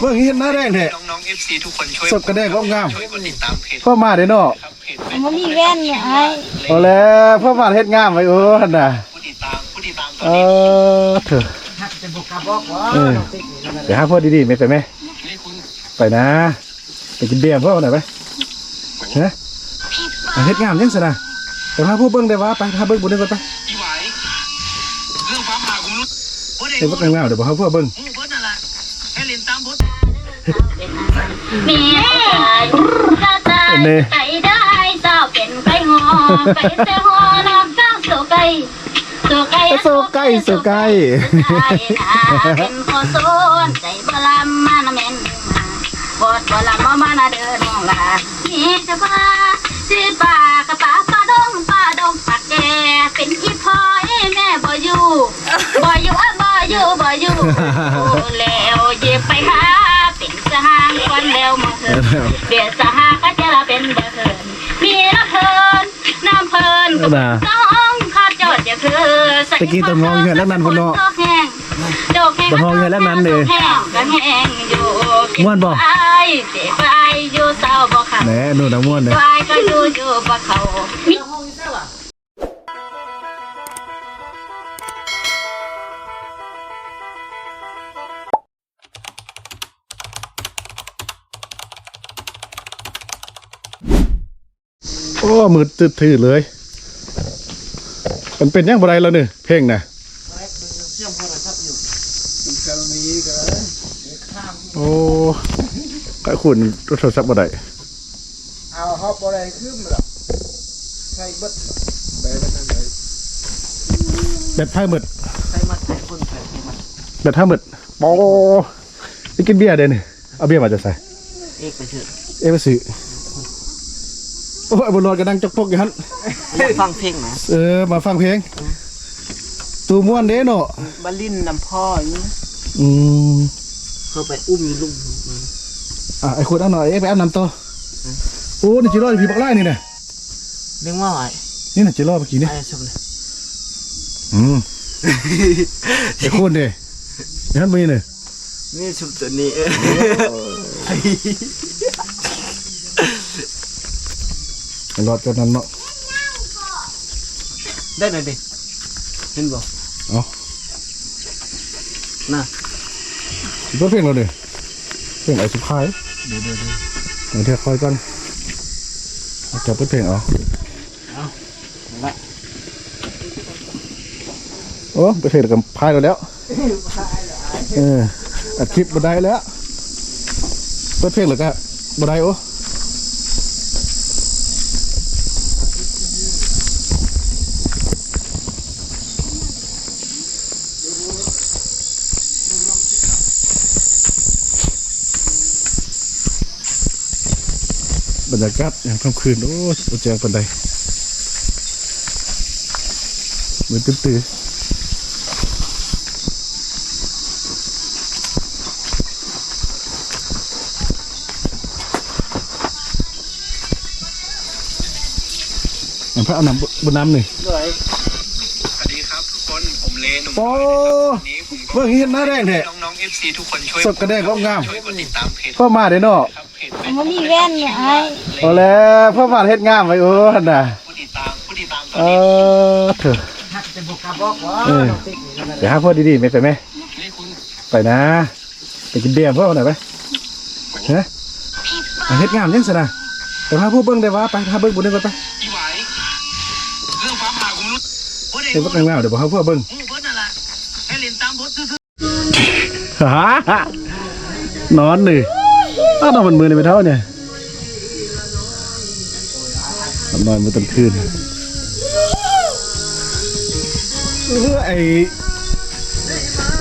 เบิ่งเห็นหน้าแดงแท้ น้องๆ FC ทุกคนช่วยสดกระแดงงาม ช่วยกดติดตามเพจพ่อมาเด้อเนาะครับเพจมันมีแว่นเนี่ยไอ้เอาแล้วพ่อมาเฮ็ดงามไว้โอ้หั่นน่ะผู้ติดตามผู้ติดตามตอเอนนี้อเถอะเออเดี๋ยวหาพ่อดีๆไม่ไปไหมนี่คุณไปนะไปกินเบียร์พ่อหน่อยไปฮะเอาเฮ็ดงามยังสินะไปพาพวกเบิ่งได้ว่าไปพาเบิ่งบุญได้ก่อนไปพี่ไหวเรื่องฟ้าผ่ากูรู้ว่าเด็กเฮ็ดเบิ่งงามเดี๋ยวบ่เฮาพวกเบิ่งหูเบิ เมียตาตายไก่ได้เจ้าเป็นไก่หอไก่เสียหอน้ำก้าวสู่ไก่สู่ไก่โซไก่โซไก่เป็นพอโซนใจบลามานะแม่นบดบลามามานะเดินมองลามีจะพาสิป่ากระป๋าป้าดงป้าดงปักแกเป็นอีพอยแม่บ่อยู่บ่อยู่อะบ่อยู่บ่อยู่แล้วเย็บไปหา เถิดเบียดสหาก็จะละเป็นเดือนมีน้ำเพลินน้ำเพลินกับน้องข้าจอดจะคือใส่ตะกี้ตะงองเงินแล้วนั้นพุ่นเนาะแห้งโจกแห้งตะงองเงินแล้วนั้นเด้อแห้งก็แห้งอยู่ม่วนบ่ไอ้เจ็บไอ้อยู่เศร้าบ่ค่ะแหน่นู่นน่ะม่วนเด้อไอ้ก็อยู่อยู่บ่เขามี โอ้มืดตื้อๆเลย มันเป็นยังบ่ได้แล้วนี่เพลงน่ะโอ้ก็คุณโทรศัพท์บ่ได้เอาฮอบอะไรขึ้นหรอกใส่เบิดไปแล้วนั่นเลยแบตไพ่หมดใส่มาใส่คนใส่มาแบตไพ่หมดโอ้นี่กินเบียร์เด้นี่เอาเบียร์มาจะใส่เอกไปเถอะเอ้ไปซื้อ โอ้ยบนรถก็นั่งจกปกอยู่หั่นฟังเพลงนะเออมาฟังเพลง ตูม่วนเด้เนาะบาลินนำพ่ออย่างนี้อืมเขาไปอุ้มลุงอะไอ้คุณเอาหน่อยเอ้ไปอาบน้ำตัวโอ้นี่จิรอดพี่บักไล่นี่น่ะเรียกว่าไงนี่น่ะจิรอดเมื่อกี้นี่ไอ้สมเลยอืมไอ้คุณเด้ไอ้ท่านมีเนี่ยนี่ชุบตัวนี้ รอดกันนั้นเนาะได้หน่อยดิเห็นบ่เอาน่ะสิเปิดเพลงเราเด้เพลงไอ้สุดท้ายเดี๋ยวเดี๋ยวเดี๋ยวเดี๋ยวเดี๋ยวคอยก่อนเอาจับเปิดเพลงเอาละโอ้เปิดเพลงกับพายเราแล้วเอออัดคลิปบันไดแล้วเปิดเพลงหรือก็บันไดโอ้ รรยากาศยามค่ำคืน โอ้โหแจงปันไดเหมือนตื่นๆอันพระเอาน้ำบนน้ำหนึ่งด้วยสวัสดีครับทุกคน ผมเลหนุ่มโอ้ วันนี้ผมก็ เบิ่งเห็นหน้าแดงแท้น้องๆ FC ทุกคนช่วยสดกระแดงงามช่วยกดติดตามเพจพ่อมาเด้อเนาะครับเพจมันมีแว่นเนี่ยไอ้เอาแล้วพ่อมาเฮ็ดงามไว้โอ้หั่นน่ะผู้ติดตามผู้ติดตามตเออนนี้อเถอะหักจะบุกกระบอกวะเออเดี๋ยวหาพ่อดีๆไม่ไปไหมนี่คุณไปนะ ไปกินเบียร์พ่อหน่อยไปฮะเอาเฮ็ดงามยังสินะไปพาพวกเบิ่งได้ว่าไปพาเบิ่งบุญได้ก่อนไปพี่ไหวเรื่องฟ้าผ่ากูรู้ว่าเด็กเฮ็ดบ่งามๆเดี๋ยวบ่เฮาพวกเบิ่ง นอนนี่อ้าวนอนบนมือนี่ไม่เท่าเนี่ยนอนมาตั้งคืนไอ้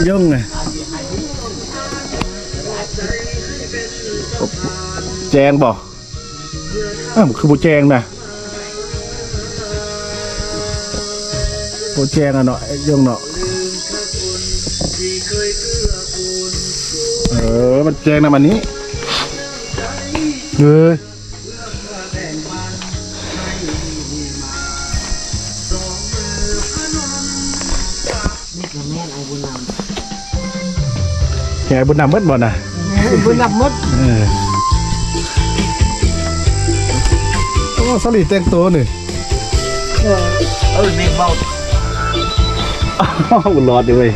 ย่งไงแจงบ่อ้าวคือบ่แจงนะบ่แจงอะเนาะไอ้ย่งเนาะ ออมันแจงนะมันนี้เฮ้ยนี่คือแม่นไอ้บุญนแกบุญนำเบิดบ่น่ะำแม่บุญนับมดเออโอ้สลีแต่งตัวนี่เออเมฆเบาอ้าวรอดดิเว้ย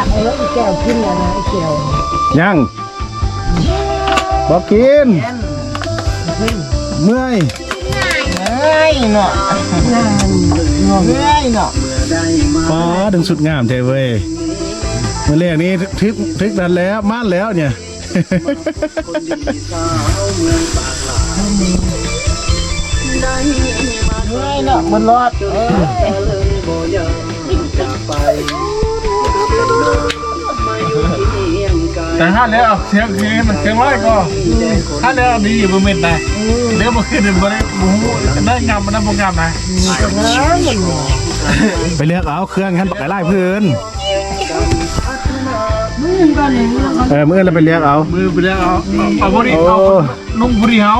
จักไอ้รถแก้วขึ้นแล้วนะไอ้แก้วยังบอกกิน เมื่อยเฮ้ยเนาะเฮ้ยเนาะป้าดึงสุดงามเทเว้ยเมื่อแรกนี้ทึกทึกดันแล้วม่านแล้วเนี่ยเฮ้ยเนาะมันรอด แต่ถ้าแล้วเสียงคือมันเสียงร้อยก็ถ้าแล้วดีอยู่บนเม็ดนะเดี๋ยวมาขึ้นบนได้หมูได้งามมันได้บงามนะไปเลือกเอาเครื่องหันปากไก่ไล่พื้นเออมื่อเราไปเลือกเอามือไปแล้วเอาเอาบริเอานุ่งบริเฮา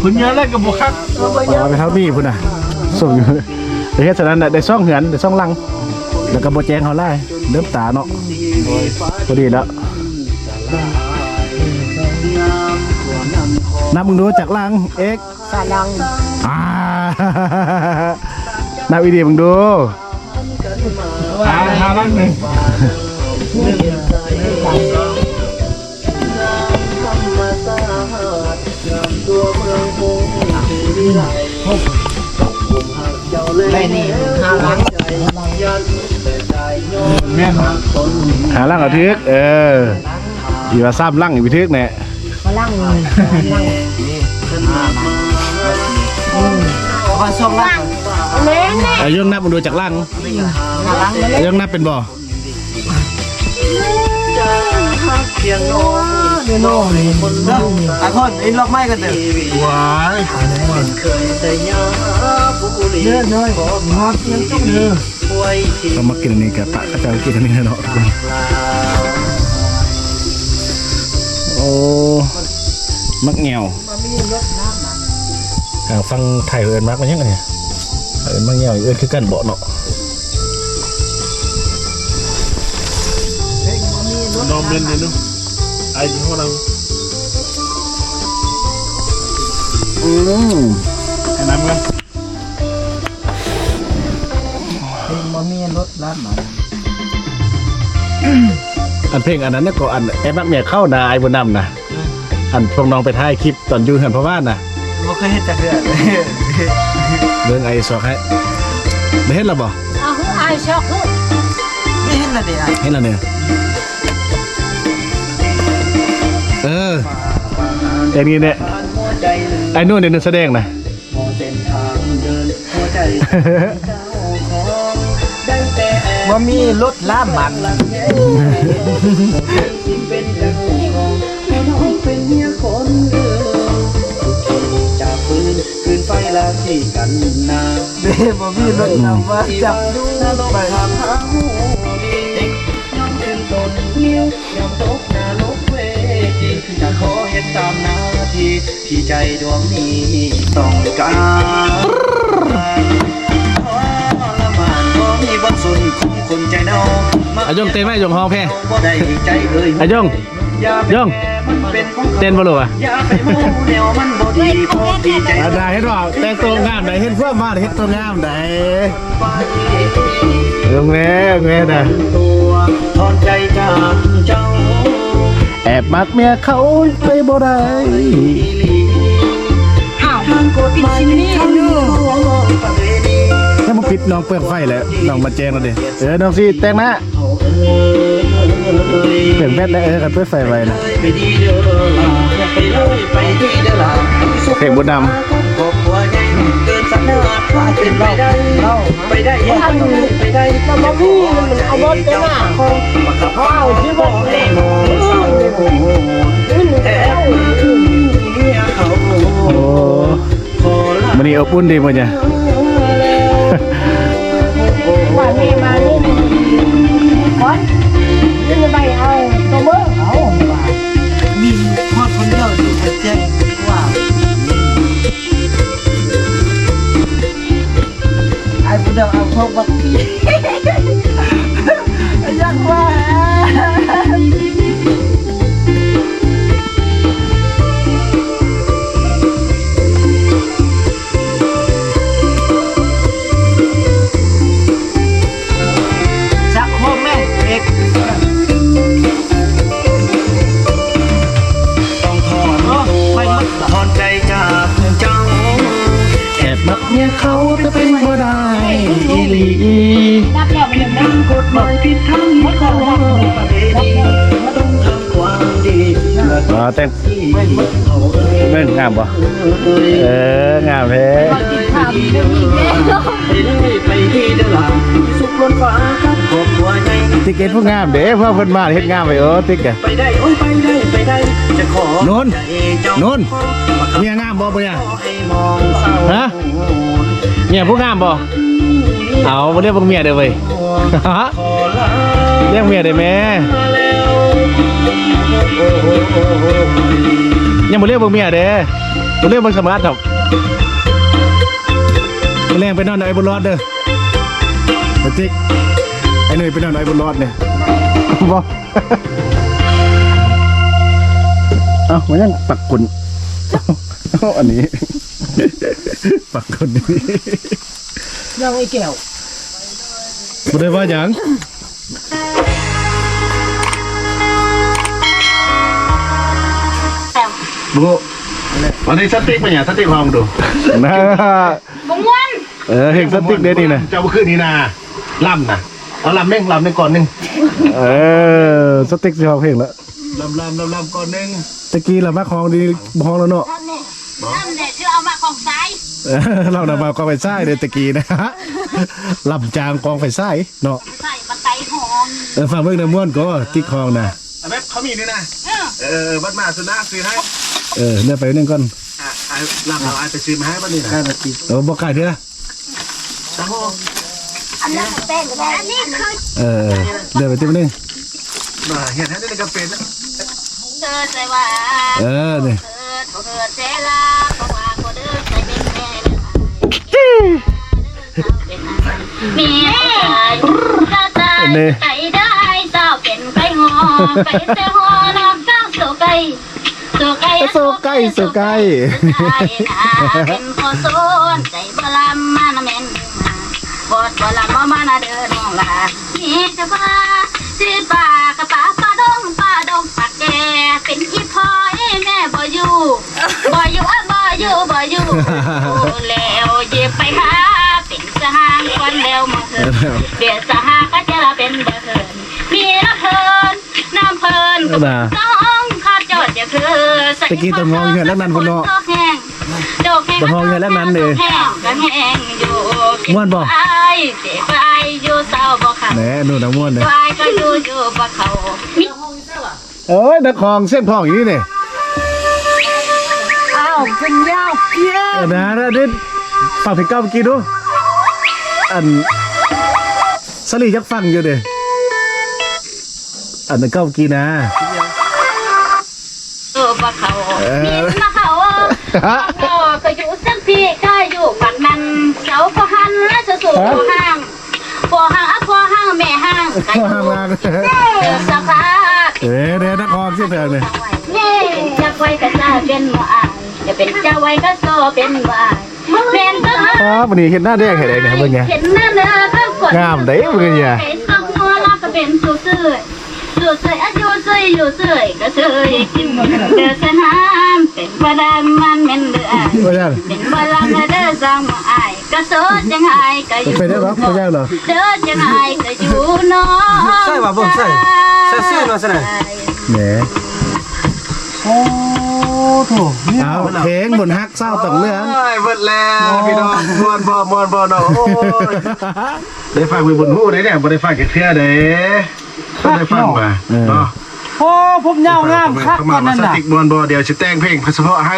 พื้นเยอะแล้วกับบุคักเอาไปเท่านี้พุ่นน่ะส่งอยู่เดี๋ยวแค่ฉะนั้นน่ะได้ซ่องเหือนได้ซ่องลัง แล้วก็โบแจงเขาไล่ เริ่มตาเนาะพอดีแล้วนับมึงดูจากลังเอ็กสาลังอ่านับอีดีมึงดูหาหาลังหนึ่งได้นี่ห้าหลัง แม่นหาล่างเอาทึกเอออีว่าซ้ำล่างอีกไปทึกแน่มาลังเลยลังขอส่งลังไอ้ยงนับมึงดูจากล่างห้าหลังเลยไอ้ยงนับ เป็นบ่เดี๋ยวโน่เลยอะคนไอ้ล็อกไม้กันเถอะหวายเดินเลยงอเสียงต้องเดินก็มากินอันนี้กับปะก็จะกินอันนี้เนาะทุกคนโอ้มักเงียวอ่าฟังไทยเอินมักมันยังไงเนี่ยเอินมักเงียวเอินคือกันเบาะเนาะนอมเล่นเลยนุไอ้ที่ห้องเราะ อืมไอ้น้ำกันมันมีรถลัดมาอันเพลงอันนั้นเนี่ยก็อันแอบมักเมียเข้านาไอ้บนนำนะอันพวกน้องไปถ่ายคลิปตอนอยู่เหินพ่อบ้านนะบ่เคยเห็นจักเดือนเรื่องไอ้สอกให้ได้เห็นแล้วบ่เอาคืออายช็อกคือไม่เห็นละเดียวเห็นแล้วเนี่ย เอออย่างนี้เนี่ยไอ้นู่นเนี่ยนึกแสดงนะว่ามีรถล่ามันจากปืนคืนไฟลาที่กันนาเด้บ่มีรถนำว่าจับดูถ้าลงไปทางหาหูดีย้อนขึ้นต้นนิ้วยอมตกหน้าลบเวที จะขอเห็นตามหน้าที่ที่ใจดวงนี้ต้องการทรมานก็มีบทสุนของคนใจเน่ามาอายงเต้นไหมอายงห้องเพลงบ่ได้ใจเลยอายงอย่าไปย่องแค่มันเป็นของเขาเต้นบ่รู้อะอย่าไปมูแนวมันบ่ดีพอดีใจอาได้เห็นว่าแต่งตัวงามได้เห็นเพื่อนมาเห็นตัวงามได้ไปเรื่องแม่แม่นะตัวถอนใจจาก แอบมักเมียเขาไปบ่ได้ทางกฎหมายนี่ทางประถ้ามันปิดน้องเปลือกไฟแล้วน้องมาแจ้งเราดิเออน้องสิแต่งหน้าเปลี่ยนแบตแล้วเออกันเพื่อใส่ไว้นะเพลงบุญนค หนสัญญาพาเป็นไปได้ไปได้ยังไปได้จะขอใจเจ้าของมาขับเข้าที่บ่ได้มองเศร้าแต่เมียเขาโอ้มันนี่เอาปุ้นดีมั้ยเนี่ย เดาวเอาพวบักกี้ยักว่า แต่งเบิ่งงามบ่เอองามแท้ไปที่เดลาสุขล้นฟ้าครับครอบครัวใหญ่ติ๊กเก็ตผู้งามเด้เพื่อเพิ่นมาเฮ็ดงามไปเออติ๊กอะไปได้โอ้ยไปได้ไปได้จะขอโน่นใจเจ้าโน่นเมียงามบ่บ่เนี่ยให้มองเศร้าฮะเมียผู้งามบ่เอาบ่เรียกบ่เมียเด้อเว้ยฮะขอลาเรียกเมียได้แม่ ยังบ่เรียกบ่เมียเด้บ่เรียกบ่สมาร์ทดอกไปแรงไปนอนไอ้บนรอดเด้อเดี๋ยวติ๊กไอ้หนุ่ยไปนอนไอ้บนรอดเนี่ยบ่เอ้ามันยังปักกุนอันนี้ ปักกุนนี่ยังไอ้แก้วบ่ได้ว่าหยัง บุวันนี้สติ๊กเป็นอย่างสติ๊กลองดูนะบงวันเออเฮงสติ๊กเด้นี่นะเจ้าเมื่อคืนนี้นะล่ำนะเอาล่ำเน่งล่ำเน่งก่อนหนึ่งเออสติ๊กสิเฮาเพลงแล้วล่ำล่ำล่ำล่ำก่อนหนึ่งตะกี้เรามาของดีห้องแล้วเนาะท่านเนี่ยท่านเนี่ยชื่อเอามาของซ้ายเออเรานำมากองไฟซ้ายเด้ตะกี้นะฮะลำจางกองไฟซ้ายเนาะใส่บันไดหอมเออฟังเบิ่งน้ำม่วนก็ติ๊กคองนะอันนี้เขามีนี่นะเออเออบัดมาสุนัขซื้อให้ เออเนี่ยไปนึงก่อนอะไอ้ล่ำเราไอ้ไปซื้อมาให้บัดนี้นะเออบ่กล้าเด้อโอ้โหอันนั้นเป็นอันนี้คือเออเดี๋ยวไปติ๊บนึงมาเห็นให้ได้ก็เป็นนะเธอใจว่าเออนี่เธอเธอเจลาเพราะว่าคนเดินใจเป็นแม่มีตาตาใจได้เจ้าเป็นไก่หอไก่เสียหอนอกเจ้าสู่ไก่ สู่ไก่โซใกล้โซใกล้เป็นพอโซนใจบลามมานะแม่นบอดบลามมานะเดินองลามีจะพาสิป่ากระป๋าป้าดงป้าดงปักแกเป็นอีพอยแม่บ่อยู่บ่อยู่อะบ่อยู่บ่อยู่แล้วเย็บไปหาเป็นสหางควันแล้วมาเถิดเดี๋ยวสหาก็จะละเป็นบ่เถินมีน้ำเพิ่นน้ำเพิ่นก็น่ะต้องข้า เจอดจะคือใส่ตะกี้ต้องมองเห็นแล้วนั่นพุ่นเนาะแห้งดอกแห้งต้องมองเห็นแล้วนั่นเด้แห้งก็แห้งอยู่ม่วนบ่ไอ้เจ็บไอ้อยู่เศร้าบ่ค่ะแหน่นู่นน้ำม่วนเนี่ยไอ้ก็อยู่อยู่บ่เขามีเอ้ยนักคลองเส้นคลองอย่างนี้นี่อ้าวเป็นยาวเพี้ยเออนะนะดิฟังเพลงเก้าเมื่อกี้ดูอันสลียักฟังอยู่เด้อันนั้นเก้าเมื่อกี้นะ ก็ก็อยู่สักพี่ก็อยู่ปักนั้นเสาก็หันและจะสู่ห้างพอห้างอะพอห้างแม่ห้างก็อยู่ล่างเดินสภาพเอ้ยเด้นักคลองเส้นเพลงเนี่ยนี่จะไว้ก็จะเป็นบ่อายจะเป็นเจ้าไว้ก็โซเป็นบ่อายเป็นก็อ๋อวันนี้เห็นหน้าแดงเห็นอะไรเนี่ยเบิ่งไงเห็นหน้าเนื้อข้างกดงามเด้เบิ่งไงเนี่ยไอ้สักหัวเราก็เป็นสู้ซื่อสู้ซื่ออายุ ซื่อยู่ซื่อก็ซื่อกินเดือดสนามเป็นบ่ได้มันเป็นเดือดว่าจังเป็นบ่ลำเด้อจังบ่อายก็โซจังไห้ก็อยู่ไปได้หรอว่าจังเหรอเด้อจังไห้ก็อยู่เนาะใส่ว่าบ่ใส่ใส่เสื้อมาซะหน่อยแหมโอ้โถเอาเพลงบนฮักเศร้าต้องเรื่องเบิดแล้วพี่น้องมวนบ่มวนบ่เนาะโอ้ยได้ฟังไปบนหูได้เนี่ยบ่ได้ฟังจากเทื่อเด้ได้ฟังมาเนาะ โอ้ผมยาวงามคักเข้าตมาอนมานั้นสน่ะติกมวนบ่เดี๋ยวสิแต่งเพลงเฉพาะให้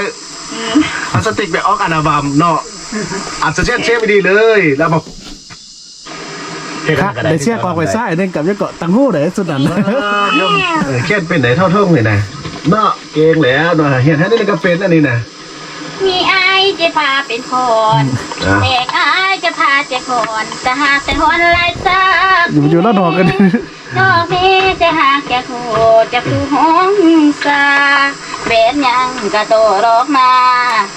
พลาสติกแบบออกอัลบั้มเนาะอัดเสียเชฟไปดีเลย แล้วบอกครับได้เชี่ยกองไฟซ้ายเด่นกับยังเกาะตังหูเด้สุดนั้นเออยมเออเขียนเป็นไหนเท่าท่งเลยนะเนาะเก่งแล้วเนาะเห็นแค่นี้ก็เป็นอันนี้นะ มีอายจะพาเป็นคนอะเด็กอายจะพาเจ้าคนจะหาแต่คนไรสักอยู่อยู่แล้วนอนกัน ดอกนี้จะหาแก่ เบ็ดยังกะโตรอกมา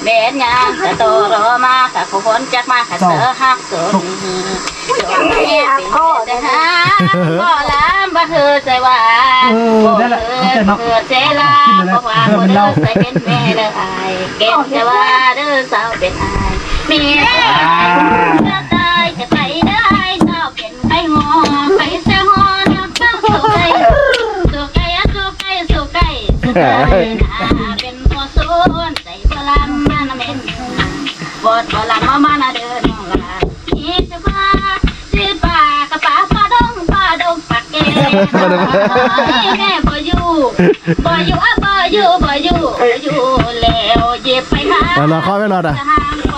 เบ็ดยังกะโตรอมาขะคนจักมาขะเสือหักสนดอกนี้เป็นจะหาบ่ลำบ่เธอใจว่าบ่เธอเธอเจลาเพราะว่าบ่เธอใจเป็นแม่เด้ออายเก็บจะว่าเด้อสาวเป็นอายมี เป็นพอสูนใส่สลัมมานะเม็นบอดลังมามาเดินลานี่จะมาสิปากระป๋าปลาดงปลาดงปากแก่แม่บ่อยู่บ่อยู่อะบ่อยู่บ่อยู่อยู่แล้วเย็บไปหาเราเข้าไม่รอดอะ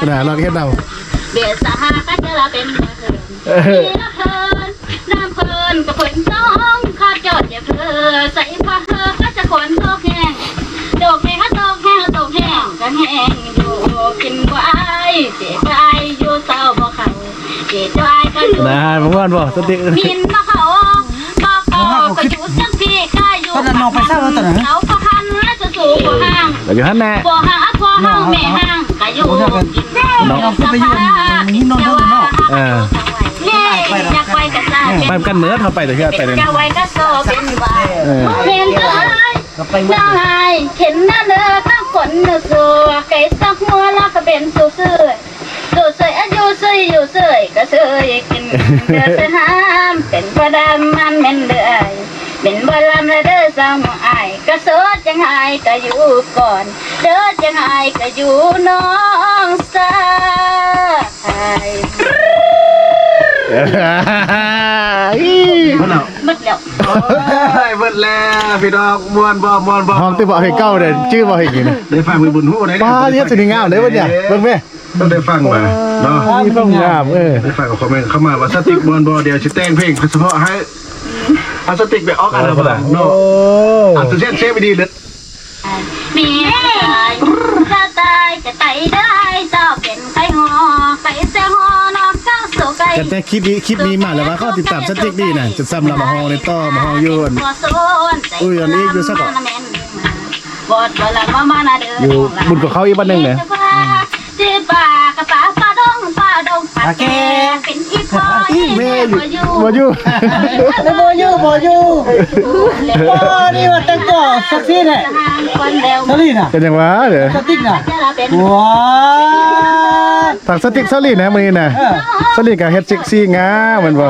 น่ะเราเฮ็ดเราเบียสาหัสเจะเราเป็นเพื่อนน้ำเพื่อนกับเพื่อนต้องข้าจอดอย่าเพื่อใส่ผ้าเธอก็จะขนโลก กแห้งก็แห้งอยู่กินบ่อายเจ็บใจอยู่เศร้าบ่เขาเจ็บใจก็อยู่นะมึงว่าบ่สติ๊กมินมาเขาบอกก็ก็อยู่จังพี่ข้าอยู่เขาก็หันและจะสูงกว่าห้างเดี๋ยวอยู่หั่นแน่บ่ห้างอะพ่อห้างแม่ห้างก็อยู่กินน้องก็ไปอยู่นี่นอนนอนเออนี่อยากไปกับตาไปกันเหนือเท่าไปเดี๋ยวเฮ็ดไปเลยจะไว้ก็โซเป็นว่าเออเห็นเอ้ย น้องไอ้เข็นหน้าเด้อตั้งขนเนื้อสัวไก่สักหัวแล้วก็เป็นสู้เสื่อยสู้เสื่อยอายุเสื่อยอยู่เสื่อยก็เสื่อยกินเดือดเสื่อยหามเป็นประดามมันเม่นเดือยเป็นบลำและเด้อสาวหมอไอ้ก็โสดจังไห้ก็อยู่ก่อนเด้อจังไห้ก็อยู่น้องสายมันเอาห มดแล้วโอ้ยเบิดแล้วพี่น้องมวนบ่มวนบ่ห้องที่บ่ให้เก้าเด้ชื่อบ่ให้กินได้ฟังมือบุญหูได้ป้าเฮ็ดสิงามเด้บ่เนี่ยเบิ่งแม่ต้องได้ฟังมาเนาะมีความงามเออได้ฟังกับคอมเมนต์เข้ามาว่าสติ๊กบอลบอเดียวสิแต่งเพลงเฉพาะให้เอาสติ๊กไปออกอัลบั้มเนาะอันสุดเช่นเซฟดีเลยมีตายถ้าตายจะไตได้เจ้าเป็นไก่หอไก่เสียหอนอ กเจ้าสู่ไก่แต่แต่คลิปนี้คลิปนี้มาแล้วว่าเขาติดตามสติ๊กดีน่ะจะซ้ำเรามาห้องในต่อมาห้องอยู่อั่นอุ้ยอันนี้อยู่สักก่อนบอดบลามามานาเด้อออยู่บุญกับเขาอีกบ้านหนึงเนี่ยที่ป่ากระป๋าป่าดงป่าดงป่าแกเป็นอีพ่ออีแม่อยู่บ่อยู่แล้วบ่อยู่บ่อยู่บ่นี่ว่าแต่ก่อสักทีแหละคนเดียวสลีน่ะเป็นจังหวะเด้อสติ๊กน่ะจะละเป็นว้า ทางสติ๊กสลีนะมื้อนี้น่ะสลีก็เฮ็ดเซ็กซี่งามแมันบ่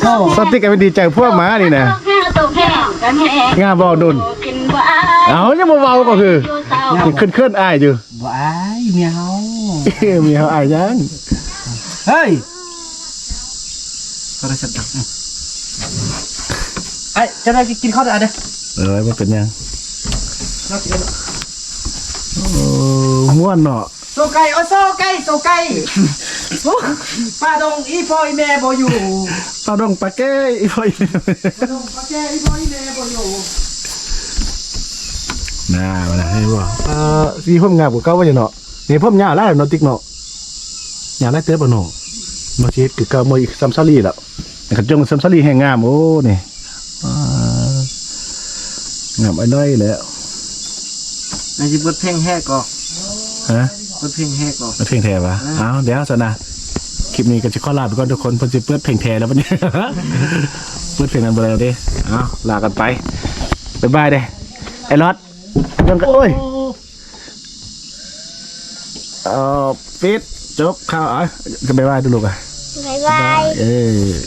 โธ่สติ๊กก็เป็นดีใจพวกหมานี่น่ะแห้งตกแห้งกันแห้งงามบ่ดุนกินบ่อายเอายังบ่เว้าก็คืออยู่เศร้ายังขึ้นๆอ้ายอยู่บ่อายเมียเฮามีเฮาอ้ายยังเฮ้ยโทรศัพท์ดังไอ้จะได้กินข้าวได้เด้อเออมันเป็นยังโอ้ม่วนเนาะ โซไก่โอโซไก่โซไก่ป้าดงอีพ่ออีแม่บ่อยู่ปลาดงปลาแก้อีพ่อยป้าดงป้าแก่อีพ่ออีแม่บ่อยู่น่ามานะให้บ่เอ่อสีผมงามกว่าเก่าว่าจังเนาะนี่ผมยาวแล้วเนาะติ๊กเนาะยาวแล้วเติบบ่เนาะมาสิเฮ็ดคือเก่าบ่อีกซัมซารีแล้วกระจงซัมซารีแห่งงามโอ้นี่อ่างามไอ้น้อยแล้วนายสิเปิดเพลงแฮกก่อฮะ เปิดเพลงแฮกก่อมาเพลงแท้ปะอ้าวเดี๋ยวซะนะคลิปนี้ก็จะขอลาไปก่อนทุกคนเพิ่นสิเปิดเพลงแท้แล้วบัดนี้ เปิดเพลงนั้นบ่แล้วเด้อ้าวลากันไปบ๊ายบายเด้ไอ้รอดยังก็โอ้ยเอ่อปิดจบข่าวอะก็บ๊ายบายดูลูกอะ บ๊ายบาย เออ